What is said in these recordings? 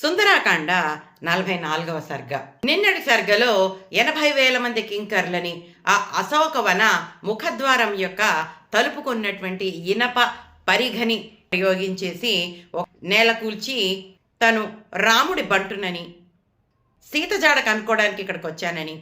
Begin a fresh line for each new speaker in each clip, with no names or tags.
సుందరాకాండ నలభై నాలుగవ సర్గ. నిన్నటి సర్గలో ఎనభై వేల మంది కింకర్లని ఆ అశోకవన ముఖద్వారం యొక్క తలుపుకున్నటువంటి ఇనప పరిఘని ప్రయోగించేసి నేల కూల్చి తను రాముడి బంటునని సీత జాడ కనుక్కోవడానికి ఇక్కడికి వచ్చానని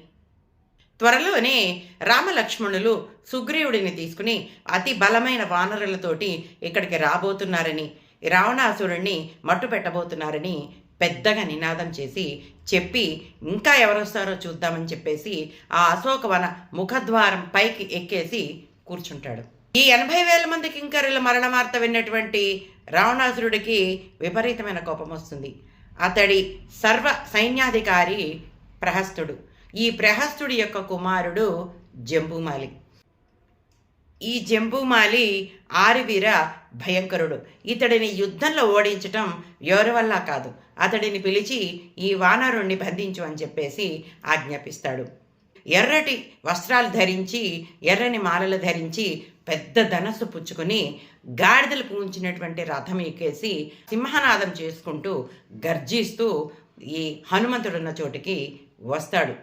త్వరలోనే రామలక్ష్మణులు సుగ్రీవుడిని తీసుకుని అతి బలమైన వానరులతోటి ఇక్కడికి రాబోతున్నారని రావణాసురుణ్ణి మట్టు పెట్టబోతున్నారని పెద్దగా నినాదం చేసి చెప్పి ఇంకా ఎవరొస్తారో చూద్దామని చెప్పేసి ఆ అశోకవన ముఖద్వారం పైకి ఎక్కేసి కూర్చుంటాడు. ఈ ఎనభై వేల మంది కింకరుల మరణ వార్త విన్నటువంటి రావణాసురుడికి విపరీతమైన కోపం వస్తుంది. అతడి సర్వ సైన్యాధికారి ప్రహస్తుడు. ఈ ప్రహస్తుడి యొక్క కుమారుడు జంబుమాలి. ఈ జంబూమాలి ఆరివీర భయంకరుడు. ఇతడిని యుద్ధంలో ఓడించటం ఎవరి వల్ల కాదు. అతడిని పిలిచి ఈ వానరుణ్ణి బంధించు అని చెప్పేసి ఆజ్ఞాపిస్తాడు. ఎర్రటి వస్త్రాలు ధరించి ఎర్రని మాలలు ధరించి పెద్ద ధనస్సు పుచ్చుకుని గాడిదలు పూంచినటువంటి రథం ఎక్కేసి సింహనాదం చేసుకుంటూ గర్జిస్తూ ఈ హనుమంతుడున్న చోటికి వస్తాడు.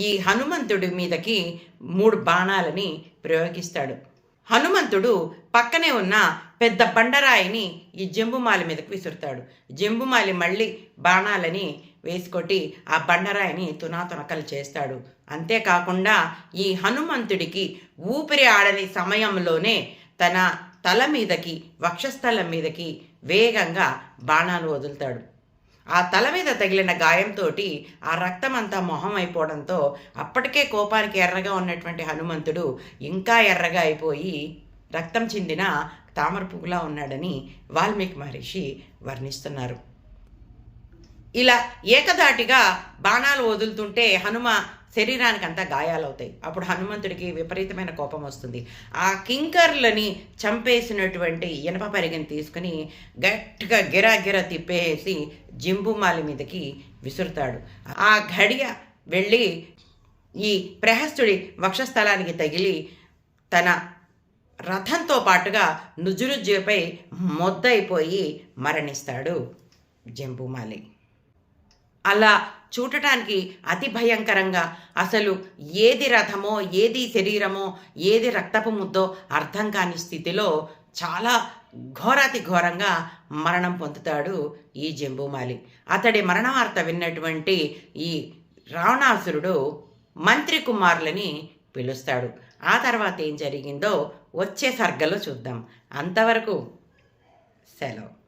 ఈ హనుమంతుడి మీదకి మూడు బాణాలని ప్రయోగిస్తాడు. హనుమంతుడు పక్కనే ఉన్న పెద్ద బండరాయిని ఈ జంబుమాలి మీదకి విసురుతాడు. జంబుమాలి మళ్ళీ బాణాలని వేసుకొట్టి ఆ బండరాయిని తునాతునకలు చేస్తాడు. అంతేకాకుండా ఈ హనుమంతుడికి ఊపిరి ఆడని సమయంలోనే తన తల మీదకి వక్షస్థలం మీదకి వేగంగా బాణాలు వదులుతాడు. ఆ తల మీద తగిలిన గాయంతో ఆ రక్తం అంతా మొహం అయిపోవడంతో అప్పటికే కోపానికి ఎర్రగా ఉన్నటువంటి హనుమంతుడు ఇంకా ఎర్రగా అయిపోయి రక్తం చెందిన తామర పువ్వులా ఉన్నాడని వాల్మీకి మహర్షి వర్ణిస్తున్నారు. ఇలా ఏకదాటిగా బాణాలు వదులుతుంటే హనుమ శరీరానికి అంతా గాయాలవుతాయి. అప్పుడు హనుమంతుడికి విపరీతమైన కోపం వస్తుంది. ఆ కింకర్లని చంపేసినటువంటి ఇనప పరిగిని తీసుకుని గట్టిగా గిరా గిరా తిప్పేసి జింబుమాలి మీదకి విసురుతాడు. ఆ ఘడియ వెళ్ళి ఈ ప్రహస్తుడి వక్షస్థలానికి తగిలి తన రథంతో పాటుగా నుజురుజ్జుపై మొద్దయిపోయి మరణిస్తాడు జంబుమాలి అలా చూడటానికి అతి భయంకరంగా అసలు ఏది రథమో ఏది శరీరమో ఏది రక్తపు ముద్దో అర్థం కాని స్థితిలో చాలా ఘోరాతి ఘోరంగా మరణం పొందుతాడు ఈ జంబూమాలి అతడి మరణ వార్త విన్నటువంటి ఈ రావణాసురుడు మంత్రి కుమారులని పిలుస్తాడు. ఆ తర్వాత ఏం జరిగిందో వచ్చే సర్గలో చూద్దాం. అంతవరకు సెలవు.